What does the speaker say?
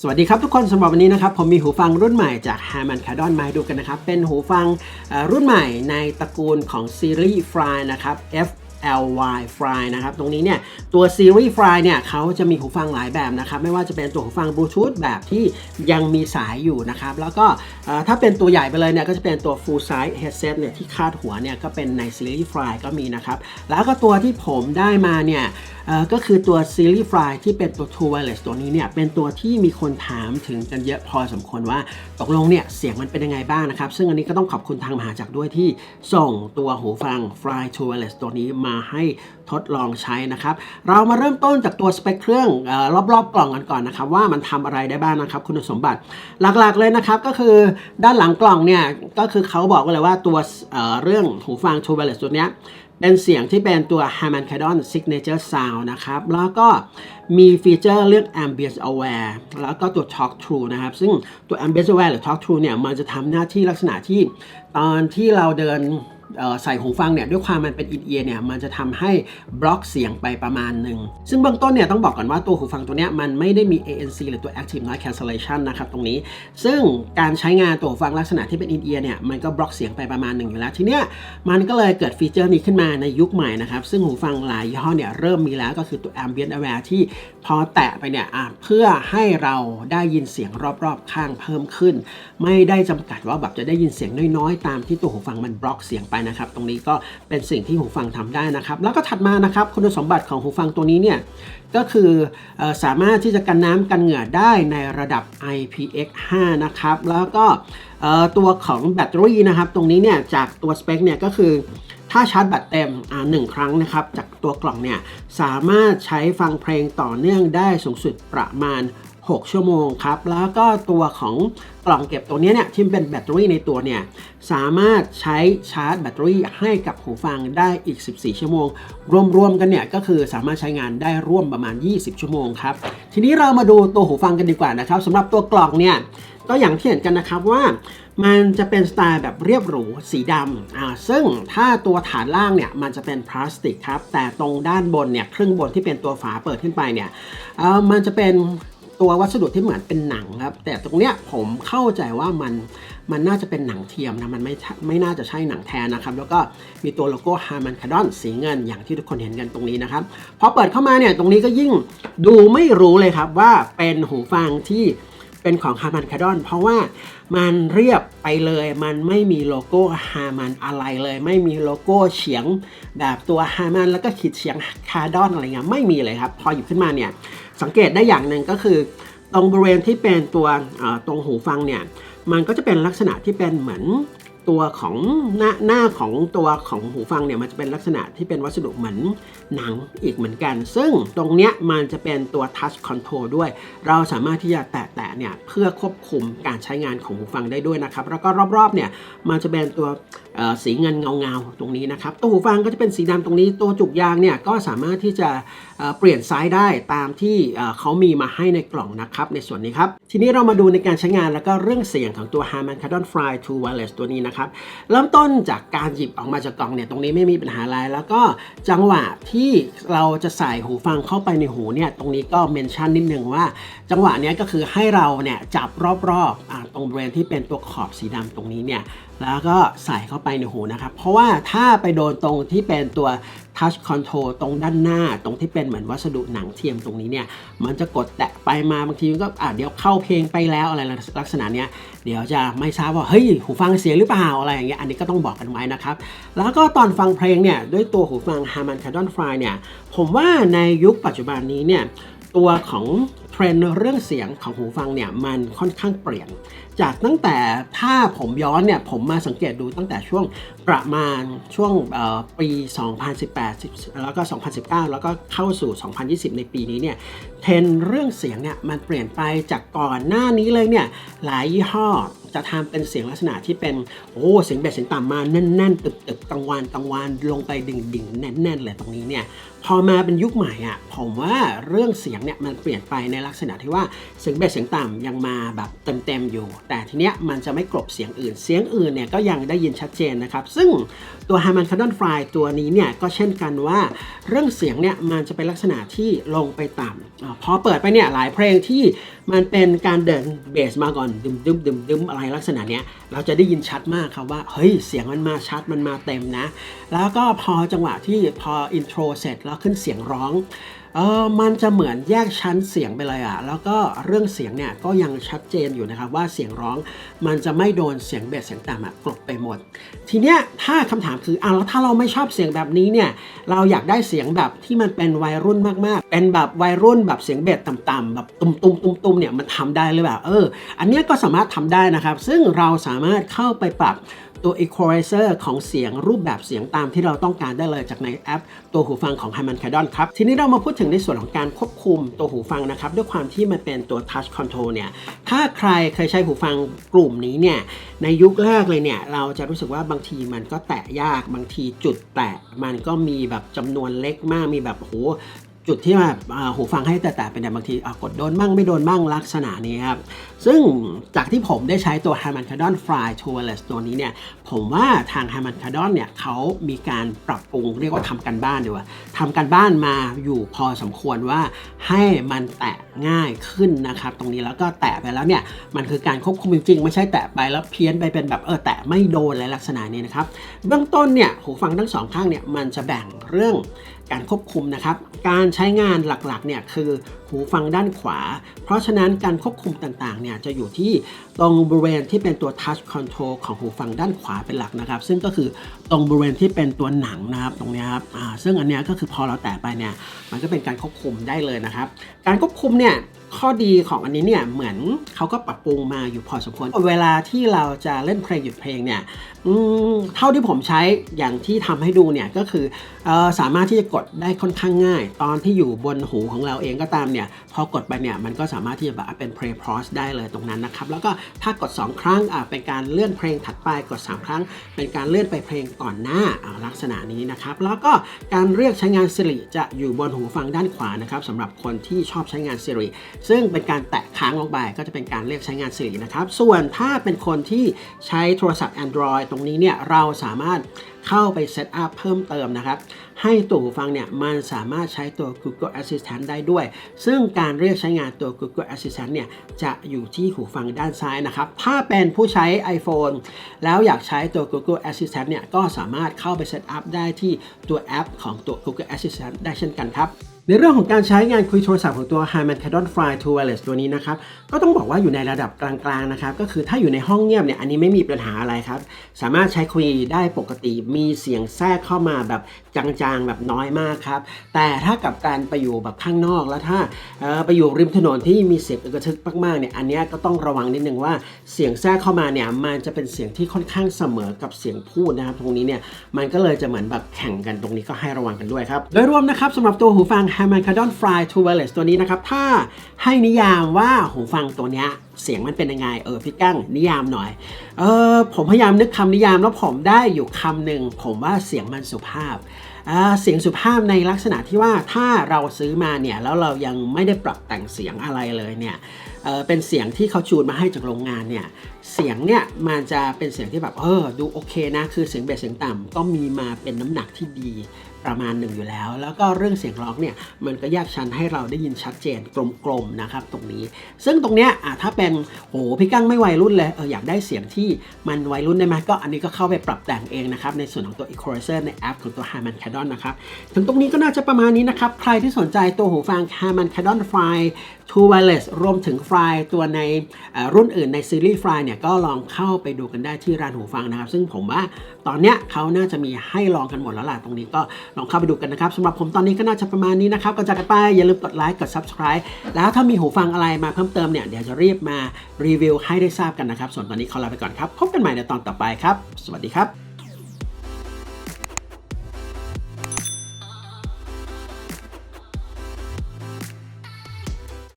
สวัสดีครับทุกคนสำหรับวันนี้นะครับผมมีหูฟังรุ่นใหม่จาก Harman c a r d o n มาให้ดูกันนะครับ เป็นหูฟังรุ่นใหม่ในตระกูลของซีรีส์ Fry นะครับ F LY Fry นะครับ ตรงนี้เนี่ยตัวซีรีส์ Fry เนี่ยเขาจะมีหูฟังหลายแบบนะครับ ไม่ว่าจะเป็นตัวหูฟังบลูทูธแบบที่ยังมีสายอยู่นะครับ แล้วก็ถ้าเป็นตัวใหญ่ไปเลยเนี่ยก็จะเป็นตัว full size headset เนี่ยที่คาดหัวเนี่ยก็เป็นในซีรีส์ Fry ก็มีนะครับ แล้วก็ตัวที่ผมได้มาเนี่ยก็คือตัวซีรีส์ Fly ที่เป็นตัว True Wireless ตัวนี้เนี่ยเป็นตัวที่มีคนถามถึงกันเยอะพอสมควรว่าตกลงเนี่ยเสียงมันเป็นยังไงบ้างนะครับ ซึ่งอันนี้ก็ต้องขอบคุณทางมหาจักรด้วยที่ส่งตัวหูฟัง Fly True Wireless ตัวนี้มาให้ทดลองใช้นะครับ เรามาเริ่มต้นจากตัวสเปคเครื่องเออรอบๆกล่องกันก่อนนะครับ ว่ามันทำอะไรได้บ้างนะครับ คุณสมบัติหลักๆเลยนะครับก็คือด้านหลังกล่องเนี่ยก็คือเขาบอกไว้เลยว่าตัวเเรื่องหูฟัง True Wireless ตัวเนี้ยเป็นเสียงที่เป็นตัว Harman Kardon Signature Sound นะครับ แล้วก็มีฟีเจอร์เรื่อง Ambience Aware แล้วก็ตัว Talk True นะครับ ซึ่งตัว Ambience Aware หรือ Talk True เนี่ย มันจะทำหน้าที่ลักษณะที่ตอนที่เราเดิน ใส่หูฟังเนี่ยด้วยความมันเป็นอินเอียร์เนี่ยมันจะทำให้บล็อกเสียงไปประมาณหนึ่ง ซึ่งเบื้องต้นเนี่ยต้องบอกก่อนว่าตัวหูฟังตัวเนี้ยมันไม่ได้มี ANC หรือตัว Active Noise Cancellation นะครับตรงนี้ ซึ่งการใช้งานตัวหูฟังลักษณะที่เป็นอินเอียร์เนี่ยมันก็บล็อกเสียงไปประมาณหนึ่งอยู่แล้ว ทีเนี้ยมันก็เลยเกิดฟีเจอร์นี้ขึ้นมาในยุคใหม่นะครับ ซึ่งหูฟังหลายยี่ห้อเนี่ยเริ่มมีแล้วก็คือตัว Ambient Aware ที่พอแตะไปเนี่ยเพื่อให้เราได้ยินเสียงรอบๆข้างเพิ่มขึ้น ไม่ได้จำกัดว่าแบบจะได้ยินเสียงน้อยๆ ตามที่ตัวหูฟังมันบล็อกเสียงไปนะครับ ตรงนี้ก็เป็นสิ่งที่หูฟังทำได้นะครับ แล้วก็ถัดมานะครับคุณสมบัติของหูฟังตัวนี้เนี่ยก็คืออสามารถที่จะกันน้ำกันเหงื่อได้ในระดับ IPX5 นะครับ แล้วก็ตัวของแบตเตอรี่นะครับ ตรงนี้เนี่ยจากตัวสเปคเนี่ยก็คือถ้าชาร์จแบตเต็มอ่าหนึ่งครั้งนะครับ จากตัวกล่องเนี่ยสามารถใช้ฟังเพลงต่อเนื่องได้สูงสุดประมาณ 6 ชั่วโมงครับ แล้วก็ตัวของกล่องเก็บตัวนี้เนี่ยที่เป็นแบตเตอรี่ในตัวเนี่ย สามารถใช้ชาร์จแบตเตอรี่ให้กับหูฟังได้อีก 14 ชั่วโมง รวมๆกันเนี่ยก็คือสามารถใช้งานได้ร่วมประมาณ 20 ชั่วโมงครับ ทีนี้เรามาดูตัวหูฟังกันดีกว่านะครับสำหรับตัวกล่องเนี่ยก็อย่างที่เห็นกันนะครับว่ามันจะเป็นสไตล์แบบเรียบหรูสีดำอ่าซึ่งถ้าตัวฐานล่างเนี่ยมันจะเป็นพลาสติกครับ แต่ตรงด้านบนเนี่ยครึ่งบนที่เป็นตัวฝาเปิดขึ้นไปเนี่ยเอ่อมันจะเป็นตัววัสดุที่เหมือนเป็นหนังครับ แต่ตรงเนี้ยผมเข้าใจว่ามัน มันน่าจะเป็นหนังเทียมนะมันไม่ไม่น่าจะใช่หนังแท้นะครับ แล้วก็มีตัวโลโก้ Harman Kardon สีเงินอย่างที่ทุกคนเห็นกันตรงนี้นะครับพอเปิดเข้ามาเนี่ยตรงนี้ก็ยิ่งดูไม่รู้เลยครับว่าเป็นหูฟังที่เป็นของ Harman Kardon เพราะว่ามันเรียบไปเลย มันไม่มีโลโก้ Harman อะไรเลย ไม่มีโลโก้เฉียงแบบตัว Harman แล้วก็ขีดเฉียง Kardon อะไรเงี้ยไม่มีเลยครับ พอหยิบขึ้นมาเนี่ยสังเกตได้อย่างหนึ่งก็คือ ตรงบริเวณที่เป็นตัวตรงหูฟังเนี่ยมันก็จะเป็นลักษณะที่เป็นเหมือน ตัวของหน้าหน้าของตัวของหูฟังเนี่ยมันจะเป็นลักษณะที่เป็นวัสดุเหมือนหนังอีกเหมือนกัน ซึ่งตรงเนี้ยมันจะเป็นตัว touch control ด้วย เราสามารถที่จะแตะๆเนี่ยเพื่อควบคุมการใช้งานของหูฟังได้ด้วยนะครับ แล้วก็รอบๆเนี่ยมันจะเป็นตัวสีเงินเงาๆตรงนี้นะครับ ตัวหูฟังก็จะเป็นสีดำตรงนี้ ตัวจุกยางเนี่ยก็สามารถที่จะเปลี่ยนไซส์ได้ตามที่เขามีมาให้ในกล่องนะครับ ในส่วนนี้ครับ ทีนี้เรามาดูในการใช้งานแล้วก็เรื่องเสียงของตัว Harman Kardon Fly True Wireless ตัวนี้นะครับเริ่มต้นจากการหยิบออกมาจากกล่องเนี่ยตรงนี้ไม่มีปัญหาอะไรแล้วก็จังหวะที่เราจะใส่หูฟังเข้าไปในหูเนี่ยตรงนี้ก็เมนชั่นนิดนึงว่า จังหวะนี้ก็คือให้เราเนี่ยจับรอบๆตรงบริเวณที่เป็นตัวขอบสีดำตรงนี้เนี่ยแล้วก็ใส่เข้าไปในหูนะครับ เพราะว่าถ้าไปโดนตรงที่เป็นตัว Touch Control ตรงด้านหน้าตรงที่เป็นเหมือนวัสดุหนังเทียมตรงนี้เนี่ย มันจะกดแตะไปมาบางทีก็อะเดี๋ยวเข้าเพลงไปแล้วอะไรลักษณะเนี้ยเดี๋ยวจะไม่ทราบว่าเฮ้ยหูฟังเสียหรือเปล่าอะไรอย่างเงี้ยอันนี้ก็ต้องบอกกันไว้นะครับ แล้วก็ตอนฟังเพลงเนี่ยด้วยตัวหูฟัง Harman Kardon Fly เนี่ยผมว่าในยุคปัจจุบันนี้เนี่ยตัวของเทรนด์เรื่องเสียงของหูฟังเนี่ยมันค่อนข้างเปลี่ยน จากตั้งแต่ถ้าผมย้อนเนี่ยผมมาสังเกตดูตั้งแต่ช่วงประมาณช่วงปี 2018 แล้วก็ 2019 แล้วก็เข้าสู่ 2020 ในปีนี้เนี่ยเทรนเรื่องเสียงเนี่ยมันเปลี่ยนไปจากก่อนหน้านี้เลยเนี่ยหลายยี่ห้อจะทำเป็นเสียงลักษณะที่เป็นโอ้เสียงเบสเสียงต่ำมาแน่นๆ ตึกๆกังวานกังวานลงไปดิ่งๆ แน่นๆเลยตรงนี้เนี่ยพอมาเป็นยุคใหม่อะผมว่าเรื่องเสียงเนี่ยมันเปลี่ยนไปในลักษณะที่ว่าเสียงเบสเสียงต่ำยังมาแบบเต็มๆอยู่แต่ทีเนี้ยมันจะไม่กลบเสียงอื่น เสียงอื่นเนี่ยก็ยังได้ยินชัดเจนนะครับ ซึ่งตัว Harman Kardon Fry ตัวนี้เนี่ยก็เช่นกันว่าเรื่องเสียงเนี่ยมันจะเป็นลักษณะที่ลงไปต่ำอพอเปิดไปเนี่ยหลายเพลงที่มันเป็นการเดินเบสมาก่อนดึมดึมดึมดึมอะไรลักษณะเนี้ยเราจะได้ยินชัดมากครับว่าเฮ้ยเสียงมันมาชัดมันมาเต็มนะ แล้วก็พอจังหวะที่พออินโทรเสร็จแล้วขึ้นเสียงร้อง เออมันจะเหมือนแยกชั้นเสียงไปเลยอะแล้วก็เรื่องเสียงเนี่ยก็ยังชัดเจนอยู่นะครับว่าเสียงร้องมันจะไม่โดนเสียงเบสเสียงต่ำอะกลบไปหมด ทีเนี้ยถ้าคำถามคืออ้าวแล้วถ้าเราไม่ชอบเสียงแบบนี้เนี่ยเราอยากได้เสียงแบบที่มันเป็นวัยรุ่นมากๆ เป็นแบบวัยรุ่นแบบเสียงเบสต่ำๆแบบตุ้มๆตุ้มๆเนี่ยมันทำได้หรือเปล่าเออ อันเนี้ยก็สามารถทำได้นะครับ ซึ่งเราสามารถเข้าไปปรับ ตัว equalizer ของเสียงรูปแบบเสียงตามที่เราต้องการได้เลยจากในแอป ตัวหูฟังของ Harman Kardon ครับทีนี้เรามาพูดถึงในส่วนของการควบคุมตัวหูฟังนะครับ ด้วยความที่มันเป็นตัว touch control เนี่ยถ้าใครเคยใช้หูฟังกลุ่มนี้เนี่ยในยุคแรกเลยเนี่ยเราจะรู้สึกว่าบางทีมันก็แตะยากบางทีจุดแตะมันก็มีแบบจำนวนเล็กมากมีแบบโห จุดที่แบบอ่าหูฟังให้แต่แต่เป็นแบบบางทีกดโดนมั่งไม่โดนมั่งลักษณะนี้ครับ ซึ่งจากที่ผมได้ใช้ตัว Harman Kardon Fly Tourless ตัวนี้เนี่ย ผมว่าทาง Harman Kardon เนี่ยเขามีการปรับปรุงเรียกว่าทำกันบ้านดีกว่าทำกันบ้านมาอยู่พอสมควรว่าให้มันแตะง่ายขึ้นนะครับ ตรงนี้แล้วก็แตะไปแล้วเนี่ย มันคือการควบคุมจริงๆ ไม่ใช่แตะไปแล้วเพี้ยนไปเป็นแบบเออแตะไม่โดนอะไรลักษณะนี้นะครับเบื้องต้นเนี่ยหูฟังทั้งสองข้างเนี่ยมันจะแบ่งเรื่อง การควบคุมนะครับ การใช้งานหลักๆเนี่ยคือหูฟังด้านขวา เพราะฉะนั้นการควบคุมต่างๆเนี่ยจะอยู่ที่ตรงบริเวณที่เป็นตัว touch control ของหูฟังด้านขวาเป็นหลักนะครับ ซึ่งก็คือตรงบริเวณที่เป็นตัวหนังนะครับตรงนี้ครับซึ่งอันนี้ก็คือพอเราแตะไปเนี่ยมันก็เป็นการควบคุมได้เลยนะครับ การควบคุมเนี่ยข้อดีของอันนี้เนี่ยเหมือนเขาก็ปรับปรุงมาอยู่พอสมควร เวลาที่เราจะเล่นเพลงหยุดเพลงเนี่ยเท่าที่ผมใช้อย่างที่ทำให้ดูเนี่ยก็คือออสามารถที่จะกดได้ค่อนข้างง่าย ตอนที่อยู่บนหูของเราเองก็ตามเนี่ยพอกดไปเนี่ยมันก็สามารถที่จะแบบเป็น play pause ได้เลยตรงนั้นนะครับ แล้วก็ถ้ากด 2 ครั้งอ่าเป็นการเลื่อนเพลงถัดไปกด 3 ครั้ง เป็นการเลื่อนไปเพลงก่อนหน้าลักษณะนี้นะครับ แล้วก็การเรียกใช้งาน Siri จะอยู่บนหูฟังด้านขวานะครับสำหรับคนที่ชอบใช้งาน Siri ซึ่งเป็นการแตะค้างลงไปก็จะเป็นการเรียกใช้งาน Siri นะครับส่วนถ้าเป็นคนที่ใช้โทรศัพท์ Android ตรงนี้เนี่ยเราสามารถ เข้าไปเซตอัพเพิ่มเติมนะครับ ให้ตัวหูฟังเนี่ยมันสามารถใช้ตัว Google Assistant ได้ด้วย ซึ่งการเรียกใช้งานตัว Google Assistant เนี่ยจะอยู่ที่หูฟังด้านซ้ายนะครับ ถ้าเป็นผู้ใช้ iPhone แล้วอยากใช้ตัว Google Assistant เนี่ยก็สามารถเข้าไปเซตอัพได้ที่ตัวแอปของตัว Google Assistant ได้เช่นกันครับ ในเรื่องของการใช้งานคุยโทรศัพท์ของตัว Harman Kardon Fly to Wireless ตัวนี้นะครับ ก็ต้องบอกว่าอยู่ในระดับกลางๆนะครับ ก็คือถ้าอยู่ในห้องเงียบเนี่ย อันนี้ไม่มีปัญหาอะไรครับ สามารถใช้คุยได้ปกติ มีเสียงแทรกเข้ามาแบบจางๆ แบบน้อยมากครับ แต่ถ้ากับการไปอยู่แบบข้างนอกแล้วถ้าออไปอยู่ริมถนนที่มีเสียงอึกระทึกมากๆเนี่ย อันนี้ก็ต้องระวังนิดนึงว่าเสียงแทรกเข้ามาเนี่ยมันจะเป็นเสียงที่ค่อนข้างเสมอกับเสียงพูดนะครับ ตรงนี้เนี่ยมันก็เลยจะเหมือนแบบแข่งกันตรงนี้ก็ให้ระวังกันด้วยครับ โดยรวมนะครับสำหรับตัวหูฟัง Harman Kardon Fly to Wireless ตัวนี้นะครับ ถ้าให้นิยามว่าหูฟังตัวเนี้ยเสียงมันเป็นยังไง เออพี่กั้งนิยามหน่อย เออผมพยายามนึกคำนิยามแล้วผมได้อยู่คำหนึ่งผมว่าเสียงมันสุภาพอ่าเสียงสุภาพในลักษณะที่ว่าถ้าเราซื้อมาเนี่ยแล้วเรายังไม่ได้ปรับแต่งเสียงอะไรเลยเนี่ยเออเป็นเสียงที่เขาจูนมาให้จากโรงงานเนี่ย เสียงเนี่ยมันจะเป็นเสียงที่แบบเออดูโอเคนะคือเสียงเบสเสียงต่ำก็มีมาเป็นน้ำหนักที่ดีประมาณหนึ่งอยู่แล้ว แล้วก็เรื่องเสียงร้องเนี่ยมันก็แยกชั้นให้เราได้ยินชัดเจนกลมๆนะครับตรงนี้ ซึ่งตรงเนี้ยอะถ้าเป็นโหพี่กั้งไม่วัยรุ่นเลยเอออยากได้เสียงที่มันวัยรุ่นได้ไหมก็อันนี้ก็เข้าไปปรับแต่งเองนะครับในส่วนของตัว equalizer ในแอปของตัว Harman Kardon นะครับถึงตรงนี้ก็น่าจะประมาณนี้นะครับใครที่สนใจตัวหูฟัง Harman Kardon Fly Two Wireless รวมถึง Fly ตัวในรุ่นอื่นในซีรีส์ Fly เนี่ยก็ลองเข้าไปดูกันได้ที่ร้านหูฟังนะครับ ซึ่งผมว่าตอนเนี้ยเขาน่าจะมีให้ลองกันหมดแล้วล่ะตรงนี้ก็ลองเข้าไปดูกันนะครับสำหรับผมตอนนี้ก็น่าจะประมาณนี้นะครับก็จากกันไปอย่าลืมกดไลค์กด Subscribe แล้วถ้ามีหูฟังอะไรมาเพิ่มเติมเนี่ยเดี๋ยวจะรีบมารีวิวให้ได้ทราบกันนะครับส่วนตอนนี้ขอลาไปก่อนครับพบกันใหม่ในตอนต่อไปครับ สวัสดีครับ